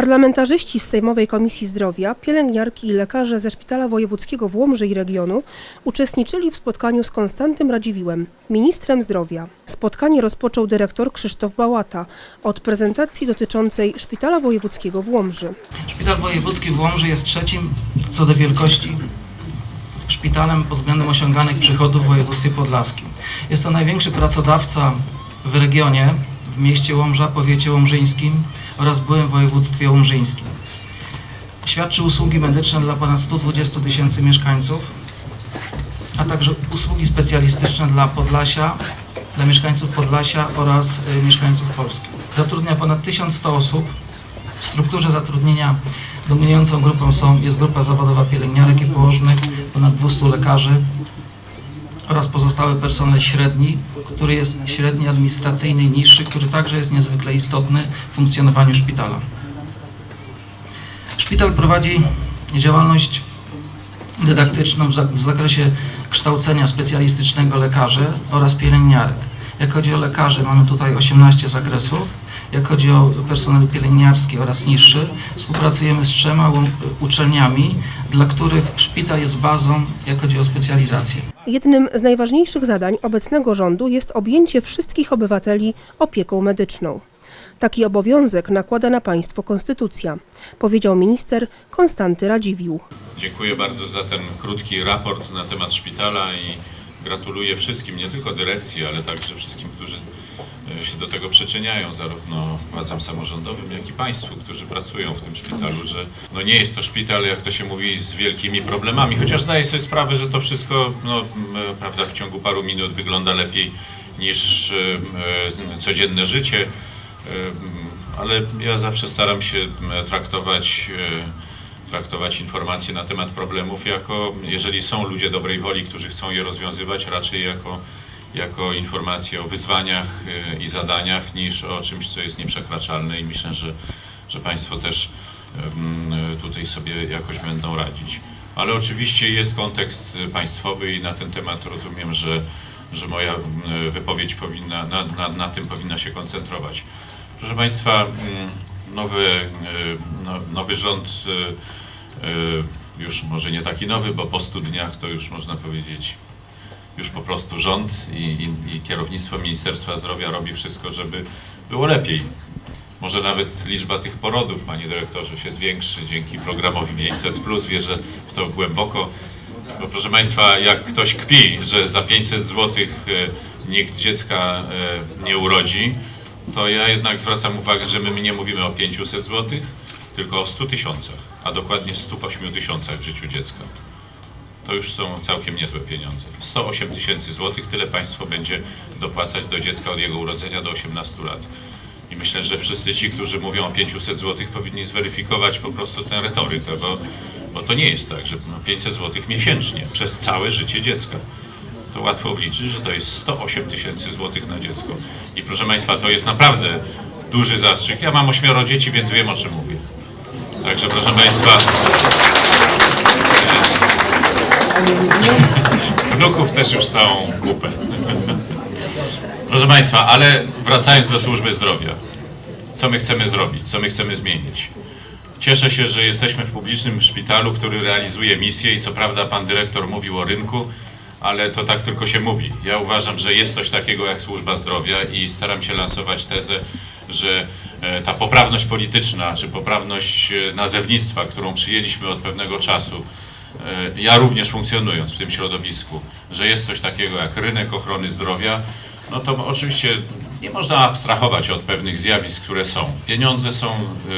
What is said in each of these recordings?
Parlamentarzyści z Sejmowej Komisji Zdrowia, pielęgniarki i lekarze ze Szpitala Wojewódzkiego w Łomży i regionu uczestniczyli w spotkaniu z Konstantym Radziwiłem, ministrem zdrowia. Spotkanie rozpoczął dyrektor Krzysztof Bałata od prezentacji dotyczącej Szpitala Wojewódzkiego w Łomży. Szpital Wojewódzki w Łomży jest trzecim co do wielkości szpitalem pod względem osiąganych przychodów w województwie podlaskim. Jest to największy pracodawca w regionie, w mieście Łomża, powiecie łomżyńskim oraz w byłym województwie łomżyńskim. Świadczy usługi medyczne dla ponad 120 tysięcy mieszkańców, a także usługi specjalistyczne dla Podlasia, dla mieszkańców Podlasia oraz y, mieszkańców Polski. Zatrudnia ponad 1100 osób. W strukturze zatrudnienia dominującą grupą są, jest grupa zawodowa pielęgniarek i położnych, ponad 200 lekarzy oraz pozostały personel średni, który jest średni administracyjny niższy, który także jest niezwykle istotny w funkcjonowaniu szpitala. Szpital prowadzi działalność dydaktyczną w zakresie kształcenia specjalistycznego lekarzy oraz pielęgniarek. Jak chodzi o lekarzy, mamy tutaj 18 zakresów. Jak chodzi o personel pielęgniarski oraz niższy, współpracujemy z trzema uczelniami, dla których szpital jest bazą, jak chodzi o specjalizację. Jednym z najważniejszych zadań obecnego rządu jest objęcie wszystkich obywateli opieką medyczną. Taki obowiązek nakłada na państwo konstytucja, powiedział minister Konstanty Radziwiłł. Dziękuję bardzo za ten krótki raport na temat szpitala i gratuluję wszystkim, nie tylko dyrekcji, ale także wszystkim, którzy się do tego przyczyniają, zarówno władzom samorządowym, jak i Państwu, którzy pracują w tym szpitalu, że no nie jest to szpital, jak to się mówi, z wielkimi problemami, chociaż zdaję sobie sprawę, że to wszystko no, prawda, w ciągu paru minut wygląda lepiej niż e, e, codzienne życie, E, ale ja zawsze staram się traktować traktować informacje na temat problemów jako, jeżeli są ludzie dobrej woli, którzy chcą je rozwiązywać, raczej jako, jako informacje o wyzwaniach y, i zadaniach niż o czymś, co jest nieprzekraczalne i myślę, że, że Państwo też tutaj sobie jakoś będą radzić. Ale oczywiście jest kontekst państwowy i na ten temat rozumiem, że, że moja y, wypowiedź powinna, na, na, na tym powinna się koncentrować. Proszę Państwa, nowy, y, no, nowy rząd już może nie taki nowy, bo po 100 dniach to już można powiedzieć już po prostu rząd i, i, i kierownictwo Ministerstwa Zdrowia robi wszystko, żeby było lepiej. Może nawet liczba tych porodów, panie dyrektorze, się zwiększy dzięki programowi 500+. Wierzę w to głęboko. Bo proszę państwa, jak ktoś kpi, że za 500 zł nikt dziecka e, nie urodzi, to ja jednak zwracam uwagę, że my nie mówimy o 500 zł, tylko o 100 tysiącach, a dokładnie 108 tysiącach w życiu dziecka. To już są całkiem niezłe pieniądze. 108 tysięcy złotych, tyle państwo będzie dopłacać do dziecka od jego urodzenia do 18 lat. I myślę, że wszyscy ci, którzy mówią o 500 złotych, powinni zweryfikować po prostu tę retorykę, bo, bo to nie jest tak, że no 500 złotych miesięcznie przez całe życie dziecka. To łatwo obliczyć, że to jest 108 tysięcy złotych na dziecko. I proszę Państwa, to jest naprawdę duży zastrzyk. Ja mam ośmioro dzieci, więc wiem o czym mówię. Także proszę Państwa, wnuków też już są kupę. Proszę Państwa, ale wracając do służby zdrowia. Co my chcemy zrobić? Co my chcemy zmienić? Cieszę się, że jesteśmy w publicznym szpitalu, który realizuje misję i co prawda pan dyrektor mówił o rynku, ale to tak tylko się mówi. Ja uważam, że jest coś takiego jak służba zdrowia i staram się lansować tezę, że e, ta poprawność polityczna czy poprawność e, nazewnictwa, którą przyjęliśmy od pewnego czasu, ja również funkcjonując w tym środowisku, że jest coś takiego jak rynek ochrony zdrowia, no to oczywiście nie można abstrahować od pewnych zjawisk, które są. Pieniądze są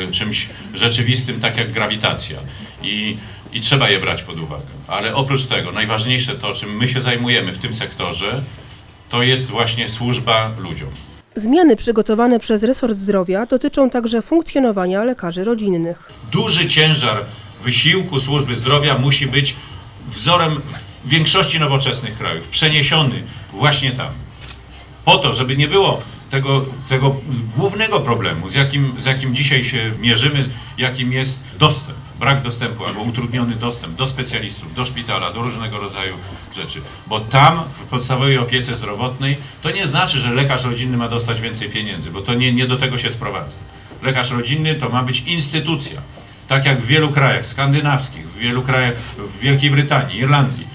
y, czymś rzeczywistym, tak jak grawitacja i, i trzeba je brać pod uwagę. Ale oprócz tego, najważniejsze to, czym my się zajmujemy w tym sektorze, to jest właśnie służba ludziom. Zmiany przygotowane przez resort zdrowia dotyczą także funkcjonowania lekarzy rodzinnych. duży ciężar wysiłku służby zdrowia musi być wzorem większości nowoczesnych krajów, przeniesiony właśnie tam. Po to, żeby nie było tego, tego głównego problemu, z jakim, z jakim dzisiaj się mierzymy, jakim jest dostęp, brak dostępu albo utrudniony dostęp do specjalistów, do szpitala, do różnego rodzaju rzeczy. Bo tam w podstawowej opiece zdrowotnej to nie znaczy, że lekarz rodzinny ma dostać więcej pieniędzy, bo to nie, nie do tego się sprowadza. Lekarz rodzinny to ma być instytucja. Tak jak w wielu krajach skandynawskich, w wielu krajach, w Wielkiej Brytanii, Irlandii.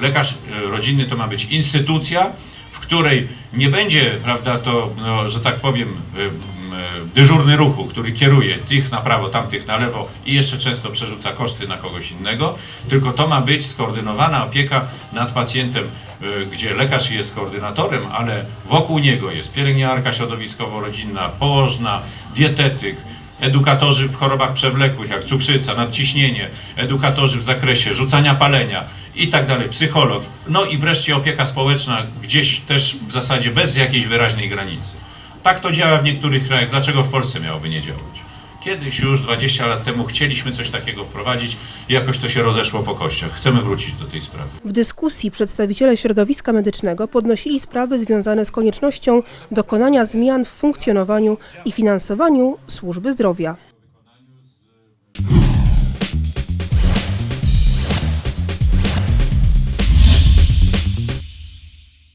Lekarz e, rodzinny to ma być instytucja, w której nie będzie, prawda, to, no, że tak powiem, e, e, dyżurny ruchu, który kieruje tych na prawo, tamtych na lewo i jeszcze często przerzuca koszty na kogoś innego, tylko to ma być skoordynowana opieka nad pacjentem, gdzie lekarz jest koordynatorem, ale wokół niego jest pielęgniarka środowiskowo-rodzinna, położna, dietetyk, edukatorzy w chorobach przewlekłych, jak cukrzyca, nadciśnienie, edukatorzy w zakresie rzucania palenia i tak dalej, psycholog, no i wreszcie opieka społeczna gdzieś też w zasadzie bez jakiejś wyraźnej granicy. Tak to działa w niektórych krajach. Dlaczego w Polsce miałoby nie działać? Kiedyś już 20 lat temu chcieliśmy coś takiego wprowadzić i jakoś to się rozeszło po kościach. Chcemy wrócić do tej sprawy. W dyskusji przedstawiciele środowiska medycznego podnosili sprawy związane z koniecznością dokonania zmian w funkcjonowaniu i finansowaniu służby zdrowia.